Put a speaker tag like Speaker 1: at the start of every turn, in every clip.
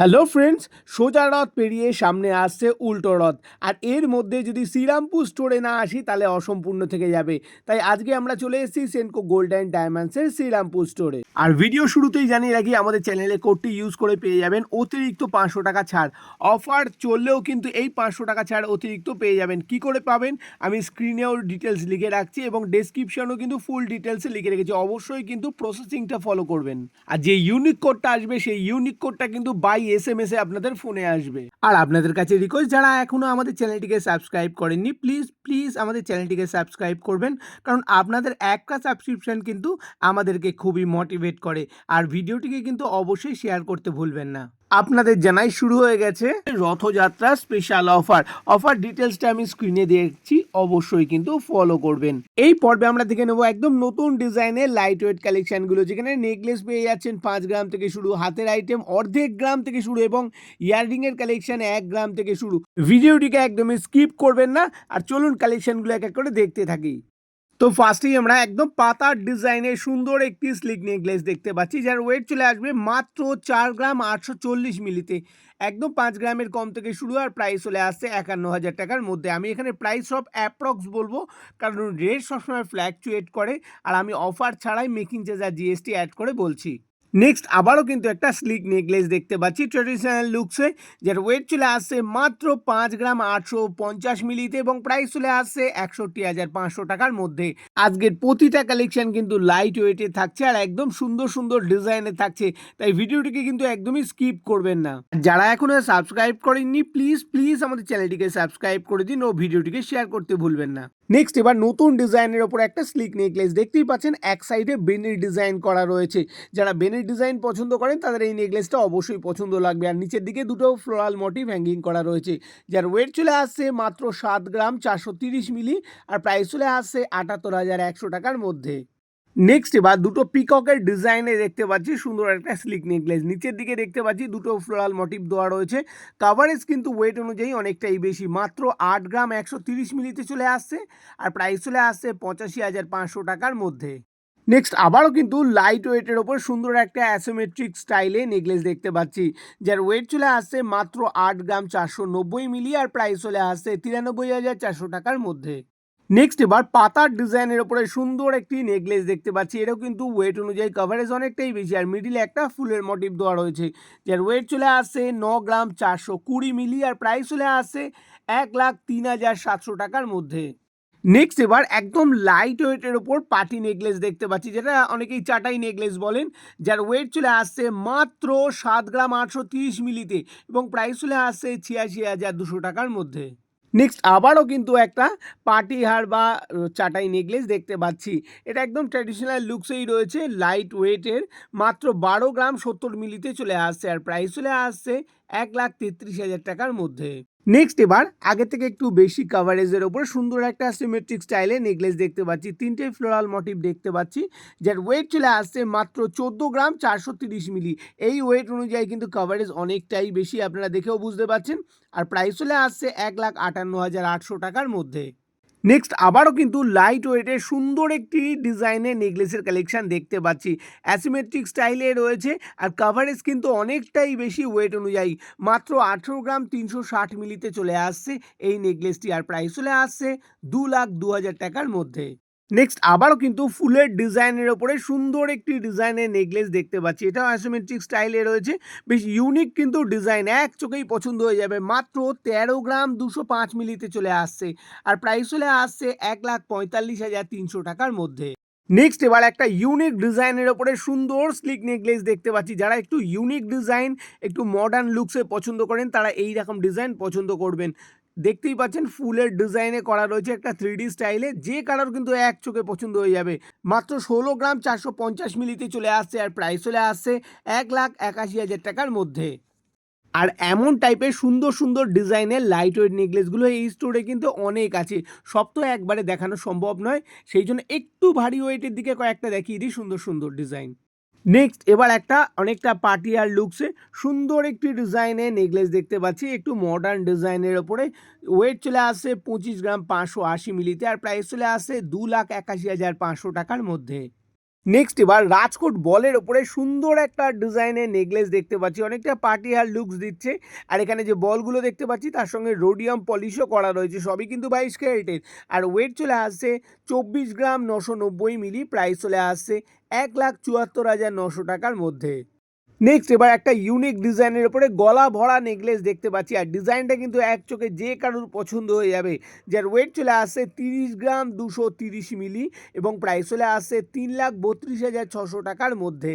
Speaker 1: Hello friends, সোজা রথ পেরিয়ে সামনে আসছে উল্টো রথ। আর এর মধ্যে যদি শ্রীরামপুর স্টোরে না আসি, তাহলে অসম্পূর্ণ থেকে যাবে। তাই আজকে আমরা চলে এসেছি সেনকো গোল্ড অ্যান্ড ডায়মন্ডসের শ্রীরামপুর স্টোরে। আর ভিডিও শুরুতেই জানিয়ে রাখি, আমাদের চ্যানেলে কোডটি ইউজ করে পেয়ে যাবেন অতিরিক্ত পাঁচশো টাকা ছাড়। অফার চললেও কিন্তু এই পাঁচশো টাকা ছাড় অতিরিক্ত পেয়ে যাবেন। কি করে পাবেন? আমি স্ক্রিনেও ডিটেলস লিখে রাখছি এবং ডেসক্রিপশনেও কিন্তু ফুল ডিটেলসে লিখে রেখেছি। অবশ্যই কিন্তু প্রসেসিংটা ফলো করবেন। আর যে ইউনিক কোডটা আসবে, সেই ইউনিক কোডটা কিন্তু বাই এস এম এস এ আপনাদের ফোনে আসবে। আর আপনাদের কাছে রিকোয়েস্ট যারা এখনও আমাদের চ্যানেলটিকে সাবস্ক্রাইব করেননি প্লিজ প্লিজ আমাদের চ্যানেলটিকে সাবস্ক্রাইব করবেন। কারণ আপনাদের একটা সাবস্ক্রিপশন কিন্তু আমাদেরকে খুবই মোটিভেট করে। আর ভিডিওটিকে কিন্তু অবশ্যই শেয়ার করতে ভুলবেন না। আপনাদের জানাই শুরু হয়ে গেছে রথযাত্রা স্পেশাল অফার অফার ডিটেলসটা আমি স্ক্রিনে দেখছি, অবশ্যই কিন্তু ফলো করবেন। এই পর্বে আমরা দেখে নেব একদম নতুন ডিজাইনের লাইট ওয়েট কালেকশনগুলো যেখানে নেকলেস পেয়ে যাচ্ছেন পাঁচ গ্রাম থেকে শুরু, হাতের আইটেম অর্ধেক গ্রাম থেকে শুরু এবং ইয়াররিং এর কালেকশন এক গ্রাম থেকে শুরু। ভিডিওটিকে একদমই স্কিপ করবেন না, আর চলুন কালেকশনগুলো এক এক করে দেখতে থাকি। তো ফার্স্টেই আমরা একদম পাতার ডিজাইনের সুন্দর একটি স্লিক নেকলেস দেখতে পাচ্ছি, যার ওয়েট চলে আসবে মাত্র চার গ্রাম আটশো চল্লিশ মিলিতে। একদম পাঁচ গ্রামের কম থেকে শুরু আর প্রাইস চলে আসছে একান্ন হাজার টাকার মধ্যে। আমি এখানে প্রাইস সব অ্যাপ্রক্স বলব, কারণ রেট সবসময় ফ্ল্যাকচুয়েট করে, আর আমি অফার ছাড়াই মেকিং চার্জ আর জিএসটি অ্যাড করে বলছি। নেক্সট আবারও কিন্তু একটা স্লিক নেকলেস দেখতে পাচ্ছি। ট্রেডিশনাল লুকসে যার ওয়েট চলে আসছে মাত্র পাঁচ গ্রাম আটশো পঞ্চাশ মিলিতে এবং প্রাইস চলে আসছে একষট্টি হাজার পাঁচশো টাকার মধ্যে। আজকের প্রতিটা কালেকশন কিন্তু লাইট ওয়েটে থাকছে আর একদম সুন্দর সুন্দর ডিজাইনে থাকছে। তাই ভিডিওটিকে কিন্তু একদমই স্কিপ করবেন না। যারা এখনও সাবস্ক্রাইব করেননি প্লিজ প্লিজ আমাদের চ্যানেলটিকে সাবস্ক্রাইব করে দিন ও ভিডিওটিকে শেয়ার করতে ভুলবেন না। নেক্সট এবার নতুন ডিজাইনের ওপর একটা স্লিক নেকলেস দেখতেই পাচ্ছেন, এক সাইডে বেনির ডিজাইন করা রয়েছে। যারা বেনির ডিজাইন পছন্দ করেন, তাদের এই নেকলেসটা অবশ্যই পছন্দ লাগবে। আর নিচের দিকে দুটো ফ্লোরাল মোটিভ হ্যাঙ্গিং করা রয়েছে। যার ওয়েট চলে আসছে মাত্র সাত গ্রাম চারশো মিলি আর প্রাইস চলে আসছে আটাত্তর হাজার একশো টাকার মধ্যে। নেক্সট এবার দুটো পিককের ডিজাইনে দেখতে পাচ্ছি, সুন্দর একটা স্লিক নেকলেস নিচের দিকে দেখতে পাচ্ছি, দুটো ফ্লোরাল মোটিভ দেওয়া রয়েছে। কাভারেজ কিন্তু ওয়েট অনুযায়ী অনেকটাই বেশি। মাত্র আট গ্রাম একশো তিরিশ মিলিতে চলে আসছে, আর প্রাইস চলে আসছে পঁচাশি হাজার পাঁচশো টাকার মধ্যে। নেক্সট আবারও কিন্তু লাইট ওয়েটের ওপর সুন্দর একটা অ্যাসোমেট্রিক স্টাইলে নেকলেস দেখতে পাচ্ছি। যার ওয়েট চলে আসছে মাত্র আট গ্রাম চারশো নব্বই মিলি, আর প্রাইস চলে আসছে তিরানব্বই হাজার চারশো টাকার মধ্যে। নেক্সট এবার পাতার ডিজাইনের ওপরে সুন্দর একটি নেকলেস দেখতে পাচ্ছি। এটাও কিন্তু ওয়েট অনুযায়ী কভারেজ অনেকটাই বেশি। আর মিডিলে একটা ফুলের মোটিভ দেওয়া রয়েছে, যার ওয়েট চলে আসছে ন গ্রাম চারশো কুড়ি মিলি আর প্রাইস চলে আসছে এক লাখ তিন হাজার সাতশো টাকার মধ্যে। নেক্সট এবার একদম লাইট ওয়েটের ওপর পাটি নেকলেস দেখতে পাচ্ছি, যেটা অনেকেই চাটাই নেকলেস বলেন, যার ওয়েট চলে আসছে মাত্র সাত গ্রাম আটশো তিরিশ মিলিতে এবং প্রাইস চলে আসছে ছিয়াশি হাজার দুশো টাকার মধ্যে। নেক্সট আবারও কিন্তু একটা পার্টি হার বা চাটাই নেকলেস দেখতে পাচ্ছি। এটা একদম ট্র্যাডিশনাল লুকসেই রয়েছে। লাইট ওয়েটের মাত্র বারো গ্রাম সত্তর মিলিতে চলে আসছে আর প্রাইস চলে আসছে এক লাখ তেত্রিশ হাজার টাকার মধ্যে। নেক্সট এবার, আগে থেকে একটু বেশি কাভারেজের ওপর সুন্দর একটা সিমেট্রিক স্টাইলে নেকলেস দেখতে পাচ্ছি। তিনটে ফ্লোরাল মোটিভ দেখতে পাচ্ছি। যার ওয়েট চলে আসছে মাত্র চোদ্দ গ্রাম চারশো তিরিশ মিলি। এই ওয়েট অনুযায়ী কিন্তু কাভারেজ অনেকটাই বেশি, আপনারা দেখেও বুঝতে পারছেন। আর প্রাইস চলে আসছে এক লাখ আটান্ন হাজার আটশো টাকার মধ্যে। নেক্সট আবারও কিন্তু লাইট ওয়েটের সুন্দর একটি ডিজাইনের নেকলেসের কালেকশান দেখতে পাচ্ছি। অ্যাসিমেট্রিক স্টাইলে রয়েছে আর কাভারেজ কিন্তু অনেকটাই বেশি ওয়েট অনুযায়ী। মাত্র আঠেরো গ্রাম তিনশো ষাট মিলিতে চলে আসছে এই নেকলেসটি আর প্রাইস চলে আসছে দু লাখ দু হাজার টাকার মধ্যে। নেক্সট আবারও কিন্তু ফুলের ডিজাইনের ওপরে সুন্দর একটি ডিজাইনের নেকলেস দেখতে পাচ্ছি। এটাও অ্যাসোমেট্রিক স্টাইলে রয়েছে। বেশ ইউনিক কিন্তু ডিজাইন। এক চোখেই পছন্দ হয়ে যাবে। মাত্র তেরো গ্রাম দুশো পাঁচ মিলিতে চলে আসছে। আর প্রাইস চলে আসছে এক লাখ পঁয়তাল্লিশ হাজার তিনশো টাকার মধ্যে। নেক্সট এবার একটা ইউনিক ডিজাইনের ওপরে সুন্দর স্লিক নেকলেস দেখতে পাচ্ছি। যারা একটু ইউনিক ডিজাইন একটু মডার্ন লুকসে পছন্দ করেন, তারা এই রকম ডিজাইন পছন্দ করবেন। দেখতেই পাচ্ছেন ফুলের ডিজাইনে করা রয়েছে একটা থ্রি স্টাইলে, যে কালার কিন্তু এক চোখে পছন্দ হয়ে যাবে। মাত্র ষোলো গ্রাম চারশো পঞ্চাশ মিলিতে চলে আসছে আর প্রাইস চলে আসছে এক লাখ একাশি হাজার টাকার মধ্যে। আর এমন টাইপের সুন্দর সুন্দর ডিজাইনের লাইট ওয়েট নেকলেসগুলো এই স্টোরে কিন্তু অনেক আছে। সব তো একবারে দেখানো সম্ভব নয়, সেই জন্য একটু ভারী ওয়েটের দিকে কয়েকটা দেখিয়ে দিই সুন্দর সুন্দর ডিজাইন নেক্সট এবার একটা অনেকটা পার্টি আর লুকসে সুন্দর একটি ডিজাইনে নেকলেস দেখতে পাচ্ছি। একটু মডার্ন ডিজাইনের ওপরে। ওয়েট চলে আসছে পঁচিশ গ্রাম পাঁচশো আশি মিলিতে আর প্রাইস চলে আসছে দু লাখ একাশি হাজার পাঁচশো টাকার মধ্যে। নেক্সট এবার রাজকোট বলের ওপরে সুন্দর একটা ডিজাইনের নেকলেস দেখতে পাচ্ছি। অনেকটা পার্টি হার লুকস দিচ্ছে। আর এখানে যে বলগুলো দেখতে পাচ্ছি, তার সঙ্গে রোডিয়াম পলিশও করা রয়েছে। সবই কিন্তু বাইশ ক্যারেটের আর ওয়েট চলে আসছে চব্বিশ গ্রাম নশো নব্বই মিলি প্রাইস চলে আসছে এক লাখ চুয়াত্তর হাজার নশো টাকার মধ্যে। নেক্সট এবার একটা ইউনিক ডিজাইনের উপরে গলা ভরা নেকলেস দেখতে পাচ্ছি। আর ডিজাইনটা কিন্তু এক চোখে যে কারোর পছন্দ হয়ে যাবে। যার ওয়েট চলে আসছে তিরিশ গ্রাম দুশো তিরিশ মিলি এবং প্রাইস চলে আসছে তিন লাখ বত্রিশ হাজার ছশো টাকার মধ্যে।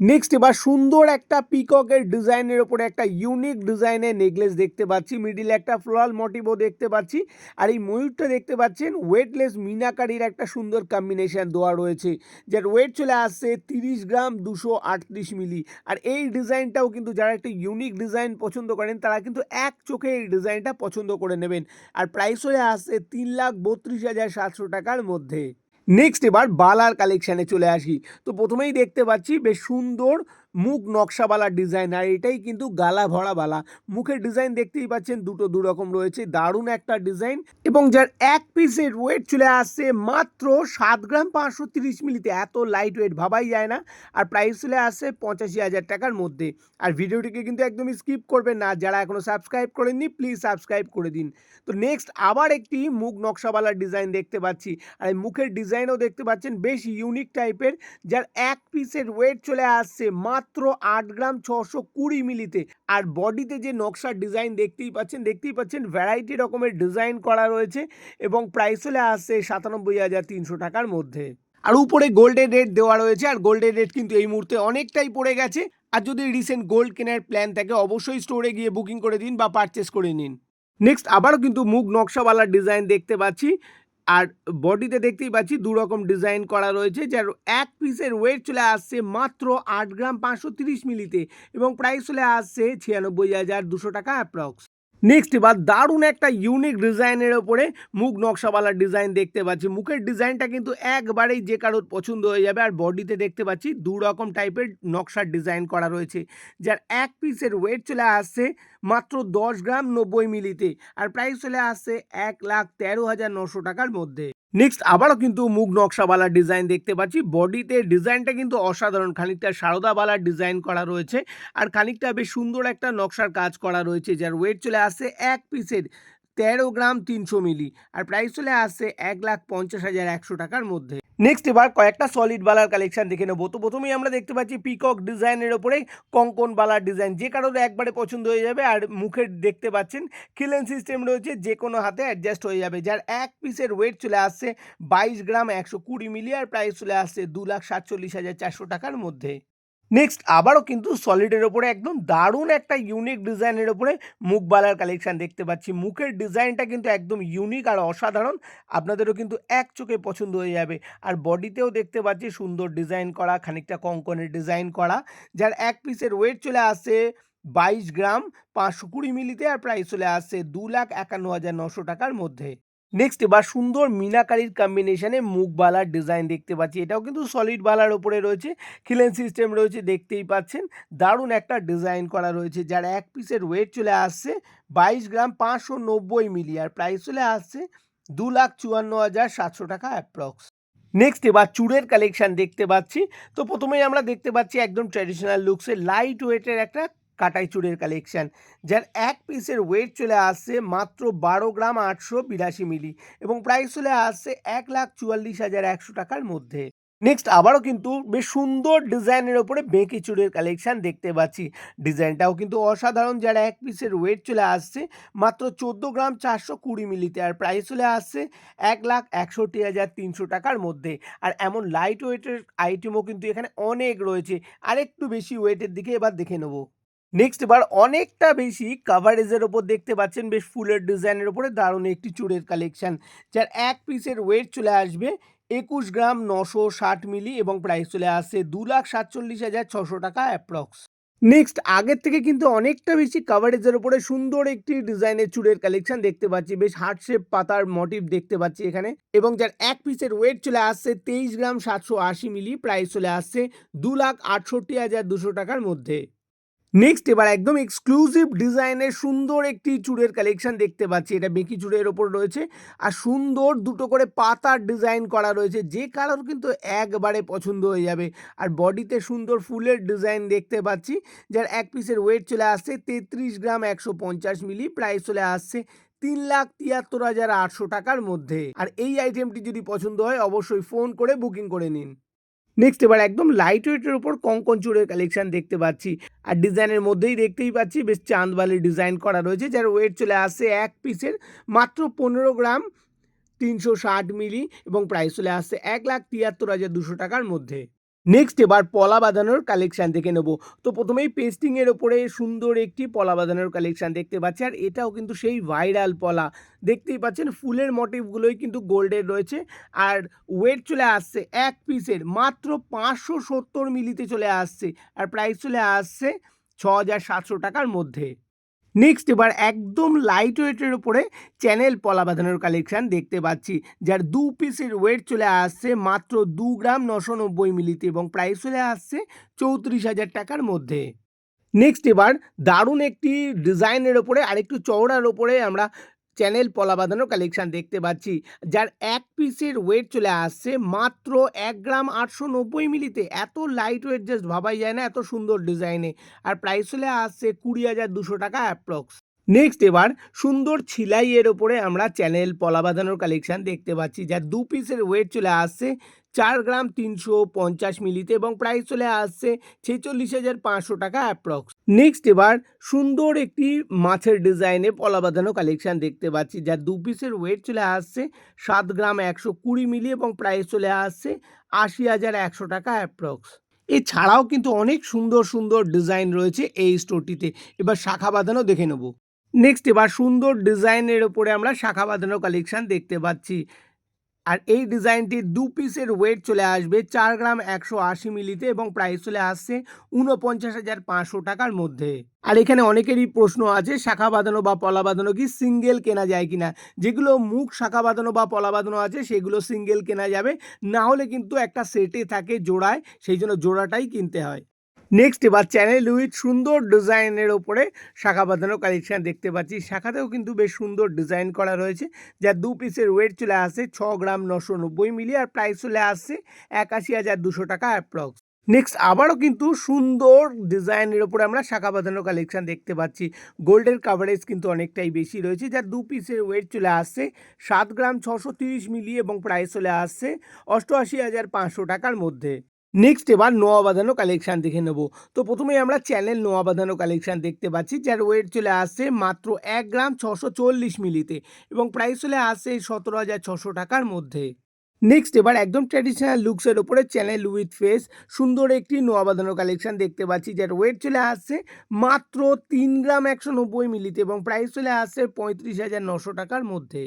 Speaker 1: নেক্সট এবার সুন্দর একটা পিককের ডিজাইনের ওপরে একটা ইউনিক ডিজাইনের নেকলেস দেখতে পাচ্ছি। মিডিলে একটা ফ্লোরাল মোটিভও দেখতে পাচ্ছি। আর এই ময়ূরটা দেখতে পাচ্ছেন ওয়েটলেস মিনাকারির একটা সুন্দর কম্বিনেশন দেওয়া রয়েছে। যার ওয়েট চলে আসছে তিরিশ গ্রাম দুশো আটত্রিশ মিলি। আর এই ডিজাইনটাও কিন্তু যারা একটা ইউনিক ডিজাইন পছন্দ করেন, তারা কিন্তু এক চোখে এই ডিজাইনটা পছন্দ করে নেবেন। আর প্রাইস চলে আসছে তিন লাখ বত্রিশ হাজার সাতশো টাকার মধ্যে। নেক্সট এবার বালার কালেকশানে চলে আসি। তো প্রথমেই দেখতে পাচ্ছি বেশ সুন্দর মুখ নকশাওয়ালা ডিজাইন আর এটাই কিন্তু গালা ভরা বালা। মুখের ডিজাইন দেখতেই পাচ্ছেন, দুটো দু রকম রয়েছে, দারুণ একটা ডিজাইন এবং যার এক পিসের ওয়েট চলে আসছে মাত্র সাত গ্রাম পাঁচশো তিরিশ মিলিতে এত লাইট ওয়েট ভাবাই যায় না। আর প্রাইস চলে আসছে পঁচাশি হাজার টাকার মধ্যে। আর ভিডিওটিকে কিন্তু একদমই স্কিপ করবেন না। যারা এখনও সাবস্ক্রাইব করেননি প্লিজ সাবস্ক্রাইব করে দিন। তো নেক্সট আবার একটি মুখ নকশাওয়ালা ডিজাইন দেখতে পাচ্ছি। আর মুখের ডিজাইনও দেখতে পাচ্ছেন, বেশ ইউনিক টাইপের যার এক পিসের ওয়েট চলে আসছে মাত্র আট গ্রাম ছশো কুড়ি মিলিতে। আর বডিতে যে নকশার ডিজাইন দেখতেই পাচ্ছেন দেখতেই পাচ্ছেন ভ্যারাইটি রকমের ডিজাইন করা রয়েছে এবং প্রাইস চলে আসছে সাতানব্বই হাজার তিনশো টাকার মধ্যে। আর উপরে গোল্ডের রেট দেওয়া রয়েছে, আর গোল্ডের রেট কিন্তু এই মুহূর্তে অনেকটাই পড়ে গেছে। আর যদি রিসেন্ট গোল্ড কেনার প্ল্যান থাকে, অবশ্যই স্টোরে গিয়ে বুকিং করে দিন বা পারচেস করে নিন। নেক্সট আবারও কিন্তু মুখ নকশাওয়ালা ডিজাইন দেখতে পাচ্ছি। আর বডিতে দেখতেই পাচ্ছি দু রকম ডিজাইন করা রয়েছে, যার এক পিসের ওয়েট চলে আসছে মাত্র আট গ্রাম পাঁচশো তিরিশ মিলিতে এবং প্রাইস চলে আসছে ছিয়ানব্বই হাজার দুশো টাকা অ্যাপ্রক্স নেক্সট এবার দারুণ একটা ইউনিক ডিজাইনের ওপরে মুখ নকশাওয়ালা ডিজাইন দেখতে পাচ্ছি। মুখের ডিজাইনটা কিন্তু একবারেই যে কারোর পছন্দ হয়ে যাবে আর বডিতে দেখতে পাচ্ছি দু রকম টাইপের নকশার ডিজাইন করা রয়েছে, যার এক পিসের ওয়েট চলে আসছে মাত্র দশ গ্রাম নব্বই মিলিতে, আর প্রাইস চলে আসছে এক লাখ তেরো হাজার নশো টাকার মধ্যে। নেক্সট আবারও কিন্তু মুখ নকশাওয়ালা ডিজাইন দেখতে পাচ্ছি। বডিতে ডিজাইনটা কিন্তু অসাধারণ। খানিকটা সারদাওয়ালার ডিজাইন করা রয়েছে, আর খানিকটা বেশ সুন্দর একটা নকশার কাজ করা রয়েছে, যার ওয়েট চলে আসছে এক পিসের তেরো গ্রাম তিনশো মিলি, আর প্রাইস চলে আসছে এক লাখ পঞ্চাশ হাজার একশো টাকার মধ্যে। নেক্সট এবার কয়েকটা সলিড বালার কালেকশন দেখে নেব। তো প্রথমেই আমরা দেখতে পাচ্ছি পিকক ডিজাইনের ওপরে কঙ্কন বালার ডিজাইন যে কারোর একবারে পছন্দ হয়ে যাবে আর মুখের দেখতে পাচ্ছেন, খিলেন সিস্টেম রয়েছে, যে কোনো হাতে অ্যাডজাস্ট হয়ে যাবে। যার এক পিসের ওয়েট চলে আসছে বাইশ গ্রাম একশো কুড়ি মিলি, আর প্রাইস চলে আসছে দু লাখ সাতচল্লিশ হাজার চারশো টাকার মধ্যে। নেক্সট আবারও কিন্তু সলিডের ওপরে একদম দারুণ একটা ইউনিক ডিজাইনের ওপরে মুখবালার কালেকশান দেখতে পাচ্ছি। মুখের ডিজাইনটা কিন্তু একদম ইউনিক আর অসাধারণ। আপনাদেরও কিন্তু এক চোখে পছন্দ হয়ে যাবে। আর বডিতেও দেখতে পাচ্ছি সুন্দর ডিজাইন করা, খানিকটা কঙ্কনের ডিজাইন করা, যার এক পিসের ওয়েট চলে আসে বাইশ গ্রাম, পাঁচশো কুড়ি মিলিতে আর প্রাইস চলে আসছে দু লাখ একান্ন হাজার নশো টাকার মধ্যে। নেক্সট এবার সুন্দর মিনাকারির কম্বিনেশনে মুখ বালার ডিজাইন দেখতে পাচ্ছি। এটাও কিন্তু সলিড বালার ওপরে রয়েছে। খিলেন সিস্টেম রয়েছে, দেখতেই পাচ্ছেন। দারুণ একটা ডিজাইন করা রয়েছে, যার এক পিসের ওয়েট চলে আসছে বাইশ গ্রাম পাঁচশো নব্বই মিলি আর প্রাইস চলে আসছে দু লাখ চুয়ান্ন হাজার সাতশো টাকা অ্যাপ্রক্স নেক্সট এবার চুড়ের কালেকশন দেখতে পাচ্ছি। তো প্রথমেই আমরা দেখতে পাচ্ছি একদম ট্র্যাডিশনাল লুকসে লাইট ওয়েটের একটা কাটাই চুড়ের কালেকশান যার এক পিসের ওয়েট চলে আসছে মাত্র বারো গ্রাম আটশো বিরাশি মিলি এবং প্রাইস চলে আসছে এক লাখ চুয়াল্লিশ হাজার একশো টাকার মধ্যে। নেক্সট আবারও কিন্তু বেশ সুন্দর ডিজাইনের ওপরে বেঁকে চুড়ের কালেকশান দেখতে পাচ্ছি। ডিজাইনটাও কিন্তু অসাধারণ, যারা এক পিসের ওয়েট চলে আসছে মাত্র চোদ্দ গ্রাম চারশো কুড়ি মিলিতে আর প্রাইস চলে আসছে এক লাখ একষট্টি হাজার তিনশো টাকার মধ্যে। আর এমন লাইট ওয়েটের আইটেমও কিন্তু এখানে অনেক রয়েছে। আর একটু বেশি ওয়েটের দিকে এবার দেখে নেব। নেক্সট এবার অনেকটা বেশি কাভারেজের ওপর দেখতে পাচ্ছেন, বেশ ফুলের ডিজাইনের ওপরে দারুণ একটি চুড়ের কালেকশন যার এক পিসের ওয়েট চলে আসবে একুশ গ্রাম নশো ষাট মিলি এবং প্রাইস চলে আসছে দু লাখ সাতচল্লিশ হাজার ছশো টাকা অ্যাপ্রক্স নেক্সট আগের থেকে কিন্তু অনেকটা বেশি কাভারেজের উপরে সুন্দর একটি ডিজাইনের চুড়ের কালেকশন দেখতে পাচ্ছি, বেশ হার্ট শেপ পাতার মোটিভ দেখতে পাচ্ছি এখানে এবং যার এক পিসের ওয়েট চলে আসছে তেইশ গ্রাম সাতশো আশি মিলি প্রাইস চলে আসছে দু লাখ আটষট্টি হাজার দুশো টাকার মধ্যে। নেক্সট এবার একদম এক্সক্লুসিভ ডিজাইনের সুন্দর একটি চূড়ের কালেকশন দেখতে পাচ্ছি। এটা বেঁকি চূড়ের ওপর রয়েছে আর সুন্দর দুটো করে পাতার ডিজাইন করা রয়েছে। যে কারোর কিন্তু একবারে পছন্দ হয়ে যাবে। আর বডিতে সুন্দর ফুলের ডিজাইন দেখতে পাচ্ছি। যার এক পিসের ওয়েট চলে আসছে তেত্রিশ গ্রাম একশো পঞ্চাশ মিলি প্রাইস চলে আসছে তিন লাখ তিয়াত্তর হাজার আটশো টাকার মধ্যে। আর এই আইটেমটি যদি পছন্দ হয়, অবশ্যই ফোন করে বুকিং করে নিন। নেক্সট এবার একদম লাইট ওয়েটের উপর কঙ্কন চুড়ের কালেকশন দেখতে পাচ্ছি। আর ডিজাইনের মধ্যেই দেখতেই পাচ্ছি, বেশ চাঁদবালি ডিজাইন করা রয়েছে, যার ওয়েট চলে আসছে এক পিসের মাত্র পনেরো গ্রাম তিনশো ষাট মিলি এবং প্রাইস চলে আসছে এক লাখ তিয়াত্তর হাজার দুশো টাকার মধ্যে। নেক্সট এবার পলা বাঁধানোর কালেকশান দেখে নেব। তো প্রথমেই পেস্টিংয়ের ওপরে সুন্দর একটি পলা বাঁধানোর কালেকশান দেখতে পাচ্ছি, আর এটাও কিন্তু সেই ভাইরাল পলা। দেখতেই পাচ্ছেন, ফুলের মোটিভগুলোই কিন্তু গোল্ডের রয়েছে, আর ওয়েট চলে আসছে এক পিসের মাত্র পাঁচশো সত্তর মিলিতে চলে আসছে, আর প্রাইস চলে আসছে ছ হাজার সাতশো টাকার মধ্যে। নেক্সট এবার একদম লাইট ওয়েটের ওপরে চ্যানেল পলা বাঁধানোর কালেকশান দেখতে পাচ্ছি, যার দু পিসের ওয়েট চলে আসছে মাত্র দু গ্রাম নশো নব্বই মিলিতে এবং প্রাইস চলে আসছে চৌত্রিশ হাজার টাকার মধ্যে। নেক্সট এবার দারুণ একটি ডিজাইনের ওপরে আরেকটু চওড়ার ওপরে আমরা চ্যানেল পলা বাঁধানো কালেকশান দেখতে পাচ্ছি। যার এক পিসের ওয়েট চলে আসছে মাত্র এক গ্রাম আটশো নব্বই মিলিতে। এত লাইট ওয়েট জাস্ট ভাবাই যায় না, এত সুন্দর ডিজাইনে আর প্রাইস চলে আসছে কুড়ি হাজার দুশো টাকা অ্যাপ্রক্স নেক্সট এবার সুন্দর ছিলাইয়ের ওপরে আমরা চ্যানেল পলা বাঁধানোর কালেকশান দেখতে পাচ্ছি। যার দু পিসের ওয়েট চলে আসছে চার গ্রাম তিনশো পঞ্চাশ মিলিতে এবং প্রাইস চলে আসছে ছেচল্লিশ হাজার পাঁচশো টাকা অ্যাপ্রক্স নেক্সট এবার সুন্দর একটি মাছের ডিজাইনে পলা বাঁধানো কালেকশান দেখতে পাচ্ছি, যার দু পিসের ওয়েট চলে আসছে সাত গ্রাম একশো কুড়ি মিলি এবং প্রাইস চলে আসছে আশি হাজার একশো টাকা অ্যাপ্রক্স এছাড়াও কিন্তু অনেক সুন্দর সুন্দর ডিজাইন রয়েছে এই স্টোরটিতে এবার শাখা বাঁধানো দেখে নেব। নেক্সট এবার সুন্দর ডিজাইনের ওপরে আমরা শাখা বাঁধানো কালেকশান দেখতে পাচ্ছি। আর এই ডিজাইনটির দু পিসের ওয়েট চলে আসবে চার গ্রাম একশো আশি মিলিতে এবং প্রাইস চলে আসছে উনপঞ্চাশ হাজার পাঁচশো টাকার মধ্যে। আর এখানে অনেকেরই প্রশ্ন আছে, শাখা বাঁধানো বা পলা বাঁধানো কি সিঙ্গেল কেনা যায় কিনা? যেগুলো মুখ, শাখা বাঁধানো বা পলা বাঁধানো আছে, সেগুলো সিঙ্গেল কেনা যাবে। না হলে কিন্তু একটা সেটে থাকে জোড়ায়, সেই জন্য জোড়াটাই কিনতে হয়। নেক্সট এবার চ্যানেল উইথ সুন্দর ডিজাইনের ওপরে শাখা বাঁধানো কালেকশান দেখতে পাচ্ছি। শাখাতেও কিন্তু বেশ সুন্দর ডিজাইন করা রয়েছে। যা দু পিসের ওয়েট চলে আসছে ছ গ্রাম নশো নব্বই মিলি আর প্রাইস চলে আসছে একাশি হাজার দুশো টাকা অ্যাপ্রক্স নেক্সট আবারও কিন্তু সুন্দর ডিজাইনের ওপরে আমরা শাখা বাঁধানো কালেকশান দেখতে পাচ্ছি। গোল্ডের কাভারেজ কিন্তু অনেকটাই বেশি রয়েছে। যা দু পিসের ওয়েট চলে আসছে সাত গ্রাম ছশো তিরিশ মিলি এবং প্রাইস চলে আসছে অষ্টআশি হাজার পাঁচশো টাকার মধ্যে। নেক্সট এবার নোয়া বাঁধানো কালেকশান দেখে নেব। তো প্রথমেই আমরা চ্যানেল নোয়া বাঁধানো কালেকশান দেখতে পাচ্ছি, যার ওয়েট চলে আসছে মাত্র এক গ্রাম ছশো চল্লিশ মিলিতে এবং প্রাইস চলে আসছে সতেরো হাজার ছশো টাকার মধ্যে। নেক্সট এবার একদম ট্র্যাডিশনাল লুকসের ওপরে চ্যানেল উইথ ফেস সুন্দর একটি নোয়া বাঁধানো কালেকশান দেখতে পাচ্ছি, যার ওয়েট চলে আসছে মাত্র তিন গ্রাম একশো নব্বই মিলিতে এবং প্রাইস চলে আসছে পঁয়ত্রিশ হাজার নশো টাকার মধ্যে।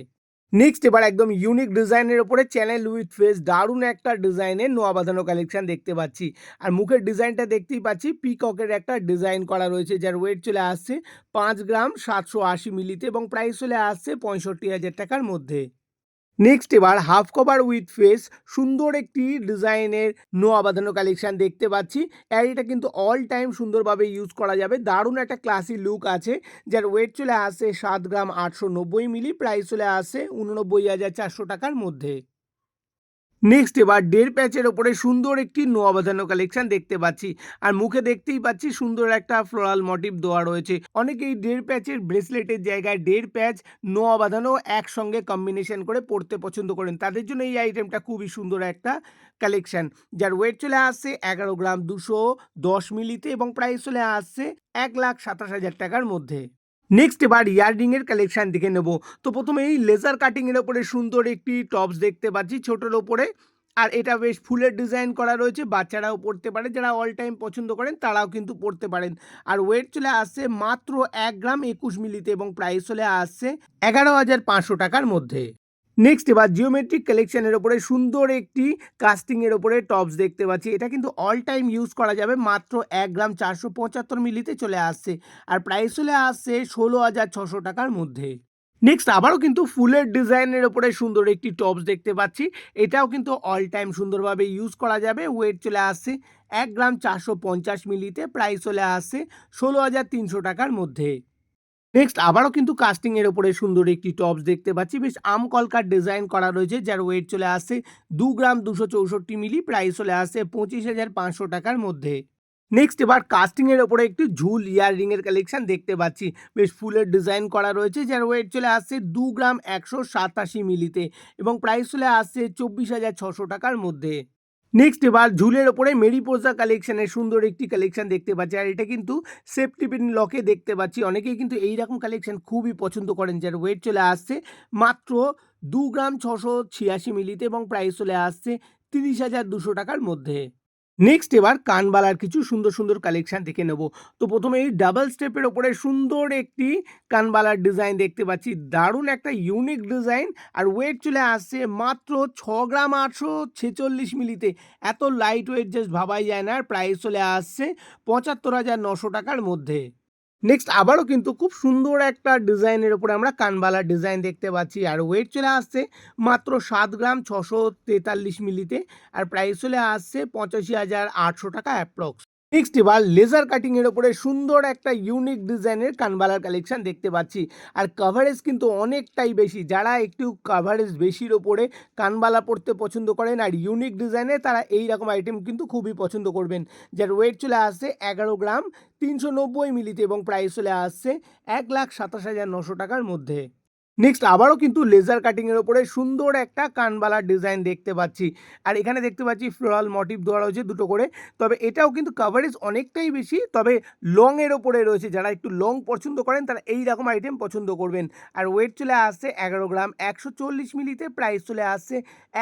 Speaker 1: নেক্সট এবার একদম ইউনিক ডিজাইনের ওপরে চ্যানেল উইথ ফেস দারুণ একটা ডিজাইনের নোয়া বাঁধানো কালেকশান দেখতে পাচ্ছি। আর মুখের ডিজাইনটা দেখতেই পাচ্ছি পিককের একটা ডিজাইন করা রয়েছে, যার ওয়েট চলে আসছে পাঁচ গ্রাম সাতশো আশি মিলিতে এবং প্রাইস চলে আসছে পঁয়ষট্টি হাজার টাকার মধ্যে। নেক্সট এবার হাফ কভার উইথ ফেস সুন্দর একটি ডিজাইনের নোয়া বাঁধানো কালেকশান দেখতে পাচ্ছি। আর এটা কিন্তু অল টাইম সুন্দরভাবে ইউজ করা যাবে। দারুণ একটা ক্লাসি লুক আছে, যার ওয়েট চলে আসে সাত গ্রাম আটশো নব্বই মিলি প্রাইস চলে আসে উননব্বই হাজার চারশো টাকার মধ্যে। নেক্সট এবার ডের প্যাচের ওপরে সুন্দর একটি নোয়া বাঁধানো কালেকশন দেখতে পাচ্ছি। আর মুখে দেখতেই পাচ্ছি সুন্দর একটা ফ্লোরাল মোটিভ দেওয়া রয়েছে। অনেকেই ডের প্যাচের ব্রেসলেটের জায়গায় ডের প্যাচ নোয়া বাঁধানো একসঙ্গে কম্বিনেশন করে পড়তে পছন্দ করেন। তাদের জন্য এই আইটেমটা খুবই সুন্দর একটা কালেকশন যার ওয়েট চলে আসছে এগারো গ্রাম দুশো দশ মিলিতে এবং প্রাইস চলে আসছে এক লাখ সাতাশ হাজার টাকার মধ্যে। নেক্সট এবার ইয়াররিং এর কালেকশন দেখে নেব। তো প্রথমে এই লেজার কাটিং এর ওপরে সুন্দর একটি টপস দেখতে পাচ্ছি ছোটর ওপরে। আর এটা বেশ ফুলের ডিজাইন করা রয়েছে, বাচ্চারাও পড়তে পারে, যারা অল টাইম পছন্দ করেন তারাও কিন্তু পড়তে পারেন। আর ওয়েট চলে আসছে মাত্র এক গ্রাম একুশ মিলিতে এবং প্রাইস চলে আসছে এগারো হাজার পাঁচশো টাকার মধ্যে। নেক্সট এবার জিওমেট্রিক কালেকশনের ওপরে সুন্দর একটি কাস্টিংয়ের ওপরে টপস দেখতে পাচ্ছি। এটা কিন্তু অল টাইম ইউজ করা যাবে, মাত্র এক গ্রাম চারশো পঁচাত্তর মিলিতে চলে আসছে আর প্রাইস চলে আসছে ষোলো হাজার ছশো টাকার মধ্যে। নেক্সট আবারও কিন্তু ফুলের ডিজাইনের ওপরে সুন্দর একটি টপস দেখতে পাচ্ছি। এটাও কিন্তু অল টাইম সুন্দরভাবে ইউজ করা যাবে। ওয়েট চলে আসছে এক গ্রাম চারশো পঞ্চাশ মিলিতে প্রাইস চলে আসছে ষোলো হাজার তিনশো টাকার মধ্যে। নেক্সট আবারও কিন্তু কাস্টিংয়ের ওপরে সুন্দর একটি টপস দেখতে পাচ্ছি। বেশ আম কলকার ডিজাইন করা রয়েছে, যার ওয়েট চলে আসছে দু গ্রাম দুশো চৌষট্টি মিলি প্রাইস চলে আসছে পঁচিশ হাজার পাঁচশো টাকার মধ্যে। নেক্সট এবার কাস্টিংয়ের ওপরে একটি ঝুল ইয়াররিংয়ের কালেকশন দেখতে পাচ্ছি। বেশ ফুলের ডিজাইন করা রয়েছে, যার ওয়েট চলে আসছে দু গ্রাম একশো সাতাশি মিলিতে এবং প্রাইস চলে আসছে চব্বিশ হাজার ছশো টাকার মধ্যে। নেক্সট এবার ঝুলের ওপরে মেরিপোজা কালেকশনের সুন্দর একটি কালেকশন দেখতে পাচ্ছি। আর এটা কিন্তু সেফটি পিন লকে দেখতে পাচ্ছি। অনেকেই কিন্তু এই রকম কালেকশন খুবই পছন্দ করেন। যার ওয়েট চলে আসছে মাত্র দু গ্রাম ছশো ছিয়াশি মিলিতে এবং প্রাইস চলে আসছে তিরিশ হাজার দুশো টাকার মধ্যে। নেক্সট এবার কানবালার কিছু সুন্দর সুন্দর কালেকশান দেখে নেব। তো প্রথমে এই ডাবল স্টেপের ওপরে সুন্দর একটি কানবালার ডিজাইন দেখতে পাচ্ছি। দারুণ একটা ইউনিক ডিজাইন আর ওয়েট চলে আসছে মাত্র ছ গ্রাম আটশো ছেচল্লিশ মিলিতে। এত লাইট ওয়েট জাস্ট ভাবাই যায় না আর প্রাইস চলে আসছে পঁচাত্তর হাজার নশো টাকার মধ্যে। নেক্সট আবারও কিন্তু খুব সুন্দর একটা ডিজাইনের উপরে আমরা কানবালার ডিজাইন দেখতে পাচ্ছি। আর ওয়েট চলে আসছে মাত্র সাত গ্রাম ছশো তেতাল্লিশ মিলিতে। আর প্রাইস চলে আসছে পঁচাশি হাজার আটশো টাকা অ্যাপ্রক্স নেক্সট এবার লেজার কাটিংয়ের ওপরে সুন্দর একটা ইউনিক ডিজাইনের কানবালার কালেকশন দেখতে পাচ্ছি। আর কাভারেজ কিন্তু অনেকটাই বেশি। যারা একটু কাভারেজ বেশির ওপরে কানবালা পড়তে পছন্দ করেন আর ইউনিক ডিজাইনে তারা এই রকম আইটেম কিন্তু খুবই পছন্দ করবেন। যার ওয়েট চলে আসছে এগারো গ্রাম, তিনশো নব্বই মিলিতে এবং প্রাইস চলে আসছে এক লাখ সাতাশ হাজার নশো টাকার মধ্যে। নেক্সট আবারও কিন্তু লেজার কাটিংয়ের ওপরে সুন্দর একটা কানবালার ডিজাইন দেখতে পাচ্ছি। আর এখানে দেখতে পাচ্ছি ফ্লোরাল মোটিভ দেওয়া রয়েছে দুটো করে। তবে এটাও কিন্তু কাভারেজ অনেকটাই বেশি, তবে লংয়ের ওপরে রয়েছে। যারা একটু লং পছন্দ করেন, তারা এই রকম আইটেম পছন্দ করবেন। আর ওয়েট চলে আসছে এগারো গ্রাম, একশো চল্লিশ মিলিতে প্রাইস চলে আসছে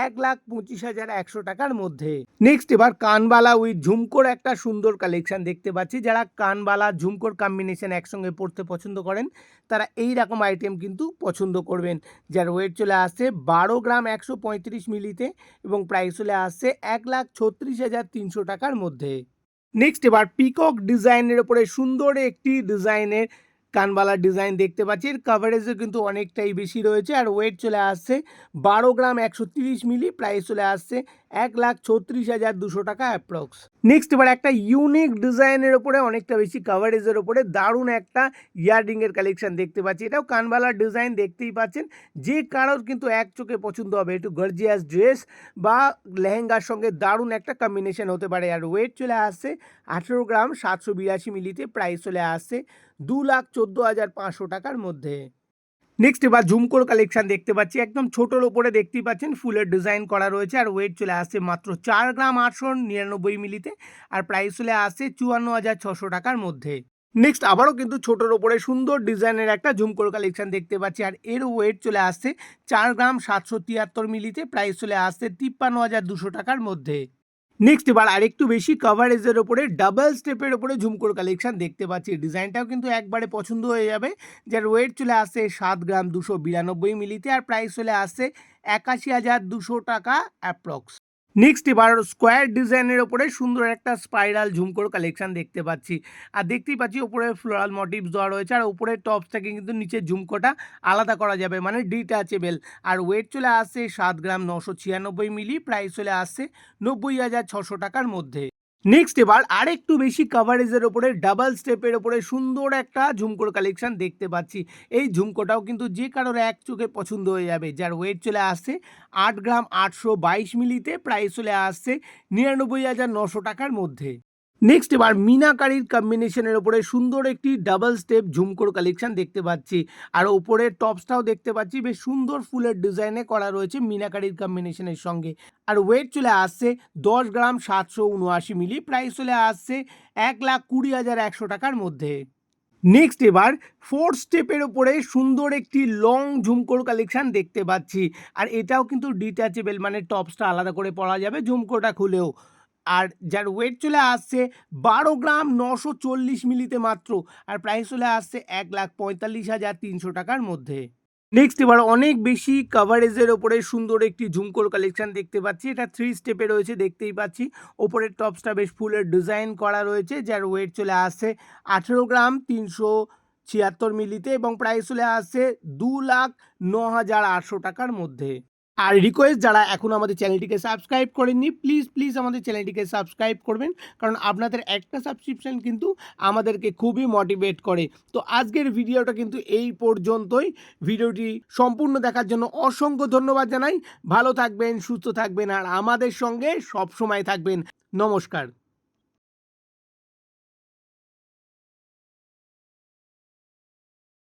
Speaker 1: এক লাখ পঁচিশ হাজার একশো টাকার মধ্যে। নেক্সট এবার কানবালা উইথ ঝুমকোর একটা সুন্দর কালেকশন দেখতে পাচ্ছি। যারা কানবালা, ঝুমকোর কম্বিনেশন একসঙ্গে পড়তে পছন্দ করেন, তারা এই রকম আইটেম কিন্তু পছন্দ করবেন। যার ওয়েট চলে আসছে বারো গ্রাম একশো পঁয়ত্রিশ মিলিতে এবং প্রাইস চলে আসছে এক লাখ ছত্রিশ হাজার তিনশো টাকার মধ্যে। নেক্সট এবার পিকক ডিজাইনের ওপরে সুন্দর একটি ডিজাইনের কানবালার ডিজাইন দেখতে পাচ্ছি। এর কাভারেজও কিন্তু অনেকটাই বেশি রয়েছে আর ওয়েট চলে আসছে বারো গ্রাম একশো মিলি প্রাইস চলে আসছে এক লাখ ছত্রিশ হাজার দুশো টাকা অ্যাপ্রক্স নেক্সট এবার একটা ইউনিক ডিজাইনের ওপরে অনেকটা বেশি কাভারেজের ওপরে দারুণ একটা ইয়াররিংয়ের কালেকশন দেখতে পাচ্ছি। এটাও কানবালার ডিজাইন দেখতেই পাচ্ছেন। যে কারোর কিন্তু এক চোখে পছন্দ হবে, একটু গর্জিয়াস ড্রেস বা লেহেঙ্গার সঙ্গে দারুণ একটা কম্বিনেশন হতে পারে। আর ওয়েট চলে আসছে আঠেরো গ্রাম সাতশো বিরাশি মিলিতে প্রাইস চলে আসছে দু লাখ চোদ্দ হাজার পাঁচশো টাকার মধ্যে। নেক্সট এবার ঝুমকোর কালেকশন দেখতে পাচ্ছি। একদম ছোটোর ওপরে দেখতেই পাচ্ছেন, ফুলের ডিজাইন করা রয়েছে আর ওয়েট চলে আসছে মাত্র চার গ্রাম আটশো নিরানব্বই মিলিতে আর প্রাইস চলে আসছে চুয়ান্ন হাজার ছশো টাকার মধ্যে। নেক্সট আবারও কিন্তু ছোটোর ওপরে সুন্দর ডিজাইনের একটা ঝুমকোর কালেকশন দেখতে পাচ্ছি আর এর ওয়েট চলে আসছে চার গ্রাম সাতশো তিয়াত্তর মিলিতে প্রাইস চলে আসছে তিপ্পান্ন হাজার দুশো টাকার মধ্যে। নেক্সট এবার আরেকটু বেশি কাভারেজের ওপরে ডাবল স্টেপের ওপরে ঝুমকোর কালেকশন দেখতে পাচ্ছি। ডিজাইনটাও কিন্তু একবারে পছন্দ হয়ে যাবে। যার ওয়েট চলে আসছে সাত গ্রাম দুশো বিরানব্বই মিলিতে আর প্রাইস চলে আসছে একাশি হাজার দুশো টাকা অ্যাপ্রক্স নেক্সট এবার স্কোয়ার ডিজাইনের ওপরে সুন্দর একটা স্পাইরাল ঝুমকোর কালেকশন দেখতে পাচ্ছি। আর দেখতেই পাচ্ছি ওপরে ফ্লোরাল মোটিভস দেওয়া রয়েছে, আর ওপরে টপস থেকে কিন্তু নিচের ঝুমকোটা আলাদা করা যাবে মানে ডিটাচেবেল আর ওয়েট চলে আসছে সাত গ্রাম নশো ছিয়ানব্বই মিলি প্রাইস চলে আসছে নব্বই হাজার ছশো টাকার মধ্যে। নেক্সট এবার আরেকটু বেশি কাভারেজের ওপরে ডাবল স্টেপের ওপরে সুন্দর একটা ঝুমকোর কালেকশন দেখতে পাচ্ছি। এই ঝুমকোটাও কিন্তু যে কারোর এক চোখে পছন্দ হয়ে যাবে। যার ওয়েট চলে আসছে আট গ্রাম আটশো বাইশ মিলিতে প্রাইস চলে আসছে নিরানব্বই হাজার নশো টাকার মধ্যে। নেক্সট এবার মিনাকারির কম্বিনেশনের ওপরে সুন্দর একটি ডাবল স্টেপ ঝুমকোর কালেকশন দেখতে পাচ্ছি। আর ওপরের টপসটাও দেখতে পাচ্ছি, বেশ সুন্দর ফুলের ডিজাইনে করা রয়েছে মিনাকারির কম্বিনেশনের সঙ্গে। আর ওয়েট চলে আসছে দশ গ্রাম সাতশো উনআশি মিলি প্রাইস চলে আসছে এক লাখ কুড়ি হাজার একশো টাকার মধ্যে। নেক্সট এবার ফোর্থ স্টেপের ওপরে সুন্দর একটি লং ঝুমকোর কালেকশান দেখতে পাচ্ছি। আর এটাও কিন্তু ডিটাচেবল মানে টপসটা আলাদা করে পরা যাবে ঝুমকোটা খুলেও। আর যার ওয়েট চলে আসছে বারো গ্রাম নশো চল্লিশ মিলিতে মাত্র, আর প্রাইস চলে আসছে এক লাখ পঁয়তাল্লিশ হাজার তিনশো টাকার মধ্যে। নেক্সট এবার অনেক বেশি কাভারেজের ওপরে সুন্দর একটি ঝুমকোর কালেকশন দেখতে পাচ্ছি। এটা থ্রি স্টেপে রয়েছে, দেখতেই পাচ্ছি। ওপরের টপসটা বেশ ফুলের ডিজাইন করা রয়েছে, যার ওয়েট চলে আসছে আঠেরো গ্রাম তিনশো ছিয়াত্তর মিলিতে এবং প্রাইস চলে আসছে দু লাখ ন হাজার আটশো টাকার মধ্যে। আর রিকোয়েস্ট যারা এখন আমাদের চ্যানেলটিকে সাবস্ক্রাইব করেননি প্লিজ প্লিজ আমাদের চ্যানেলটিকে সাবস্ক্রাইব করবেন। কারণ আপনাদের একটা সাবস্ক্রিপশান কিন্তু আমাদেরকে খুবই মোটিভেট করে। তো আজকের ভিডিওটা কিন্তু এই পর্যন্তই। ভিডিওটি সম্পূর্ণ দেখার জন্য অসংখ্য ধন্যবাদ জানাই। ভালো থাকবেন, সুস্থ থাকবেন, আর আমাদের সঙ্গে সব সময় থাকবেন। নমস্কার।